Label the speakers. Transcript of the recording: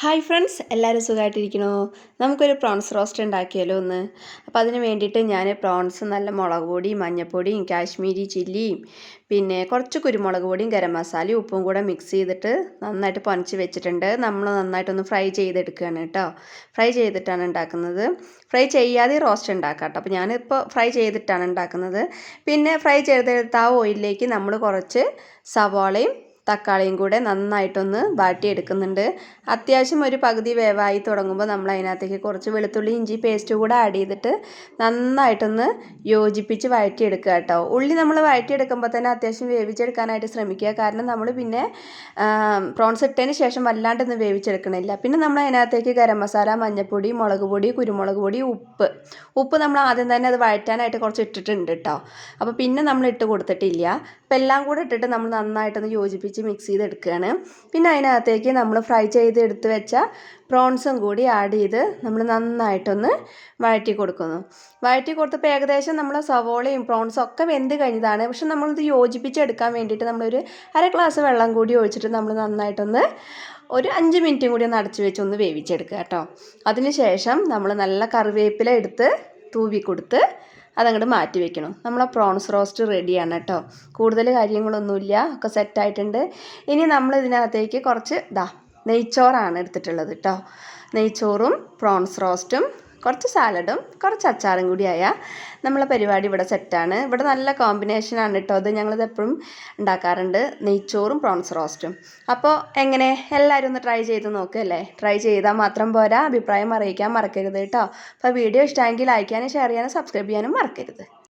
Speaker 1: Hi friends എല്ലാവരും സുഖമായിട്ടിരിക്കണോ? നമുക്കൊരു prawns roast ഉണ്ടാക്കിയാലോ ഒന്ന് അപ്പോൾ അതിന് വേണ്ടിയിട്ട് ഞാൻ പ്രോൺസ് നല്ല മുളക് പൊടിയും മഞ്ഞൾപ്പൊടിയും കാശ്മീരി ചില്ലിയും പിന്നെ കുറച്ച് കുരുമുളക് പൊടിയും ഗരം മസാലയും ഉപ്പും കൂടെ മിക്സ് ചെയ്തിട്ട് നന്നായിട്ട് പൊനച്ച് വെച്ചിട്ടുണ്ട്. നമ്മൾ നന്നായിട്ടൊന്ന് ഫ്രൈ ചെയ്തെടുക്കുകയാണ് കേട്ടോ. ഫ്രൈ ചെയ്തിട്ടാണ് ഉണ്ടാക്കുന്നത്. ഫ്രൈ ചെയ്യാതെ റോസ്റ്റ് ഉണ്ടാക്കാം കേട്ടോ. അപ്പോൾ ഞാനിപ്പോൾ ഫ്രൈ ചെയ്തിട്ടാണ് ഉണ്ടാക്കുന്നത്. പിന്നെ ഫ്രൈ ചെയ്തെടുത്ത ആ ഓയിലിലേക്ക് നമ്മൾ കുറച്ച് സവാളയും തക്കാളിയും കൂടെ നന്നായിട്ടൊന്ന് വാട്ടിയെടുക്കുന്നുണ്ട്. അത്യാവശ്യം ഒരു പകുതി വേവായി തുടങ്ങുമ്പോൾ നമ്മൾ അതിനകത്തേക്ക് കുറച്ച് വെളുത്തുള്ളി ഇഞ്ചി പേസ്റ്റ് കൂടെ ആഡ് ചെയ്തിട്ട് നന്നായിട്ടൊന്ന് യോജിപ്പിച്ച് വഴറ്റിയെടുക്കുക കേട്ടോ. ഉള്ളി നമ്മൾ വഴറ്റിയെടുക്കുമ്പോൾ തന്നെ അത്യാവശ്യം വേവിച്ചെടുക്കാനായിട്ട് ശ്രമിക്കുക. കാരണം നമ്മൾ പിന്നെ പ്രോൺസ് ഇട്ടതിന് ശേഷം വല്ലാണ്ടൊന്നും വേവിച്ചെടുക്കണില്ല. പിന്നെ നമ്മൾ അതിനകത്തേക്ക് ഗരം മസാല മഞ്ഞൾപ്പൊടി മുളക് പൊടി കുരുമുളക് പൊടി ഉപ്പ്. ഉപ്പ് നമ്മൾ ആദ്യം തന്നെ അത് വഴറ്റാനായിട്ട് കുറച്ച് ഇട്ടിട്ടുണ്ട് കേട്ടോ. അപ്പോൾ പിന്നെ നമ്മൾ ഇട്ട് കൊടുത്തിട്ടില്ല. അപ്പോൾ എല്ലാം കൂടെ ഇട്ടിട്ട് നമ്മൾ നന്നായിട്ടൊന്ന് യോജിപ്പിച്ച് വെച്ച് മിക്സ് ചെയ്തെടുക്കുകയാണ്. പിന്നെ അതിനകത്തേക്ക് നമ്മൾ ഫ്രൈ ചെയ്ത് എടുത്ത് വെച്ച പ്രോൺസും കൂടി ആഡ് ചെയ്ത് നമ്മൾ നന്നായിട്ടൊന്ന് വഴറ്റി കൊടുക്കുന്നു. വഴറ്റി കൊടുത്തപ്പോൾ ഏകദേശം നമ്മൾ സവോളയും പ്രോൺസും ഒക്കെ വെന്ത് കഴിഞ്ഞതാണ്. പക്ഷെ നമ്മളിത് യോജിപ്പിച്ചെടുക്കാൻ വേണ്ടിയിട്ട് നമ്മളൊരു അര ഗ്ലാസ് വെള്ളം കൂടി ഒഴിച്ചിട്ട് നമ്മൾ നന്നായിട്ടൊന്ന് ഒരു അഞ്ച് മിനിറ്റും കൂടി ഒന്ന് അടച്ചു വെച്ച് ഒന്ന് വേവിച്ചെടുക്കുക കേട്ടോ. അതിന് ശേഷം നമ്മൾ നല്ല കറിവേപ്പില എടുത്ത് തൂവി കൊടുത്ത് അതങ്ങോട്ട് മാറ്റി വെക്കണം. നമ്മളെ പ്രോൺസ് റോസ്റ്റ് റെഡിയാണ് കേട്ടോ കൂടുതൽ കാര്യങ്ങളൊന്നുമില്ല ഒക്കെ സെറ്റായിട്ടുണ്ട് ഇനി നമ്മൾ ഇതിനകത്തേക്ക് കുറച്ച് ഇതാ നെയ്ച്ചോറാണ് എടുത്തിട്ടുള്ളത് കേട്ടോ നെയ്ച്ചോറും പ്രോൺസ് റോസ്റ്റും കുറച്ച് സാലഡും കുറച്ച് അച്ചാറും കൂടിയായ നമ്മളെ പരിപാടി ഇവിടെ സെറ്റാണ്. ഇവിടെ നല്ല കോമ്പിനേഷനാണ് കേട്ടോ അത് ഞങ്ങളിത് എപ്പോഴും ഉണ്ടാക്കാറുണ്ട്. നെയ്ച്ചോറും പ്രോൺസ് റോസ്റ്റും അപ്പോൾ എങ്ങനെ? എല്ലാവരും ഒന്ന് ട്രൈ ചെയ്ത് നോക്കല്ലേ ട്രൈ ചെയ്താൽ മാത്രം പോരാ. അഭിപ്രായം അറിയിക്കാൻ മറക്കരുത് കേട്ടോ അപ്പോൾ വീഡിയോ ഇഷ്ടമെങ്കിൽ ലൈക്ക് ചെയ്യാനും ഷെയർ ചെയ്യാനും സബ്സ്ക്രൈബ് ചെയ്യാനും മറക്കരുത്.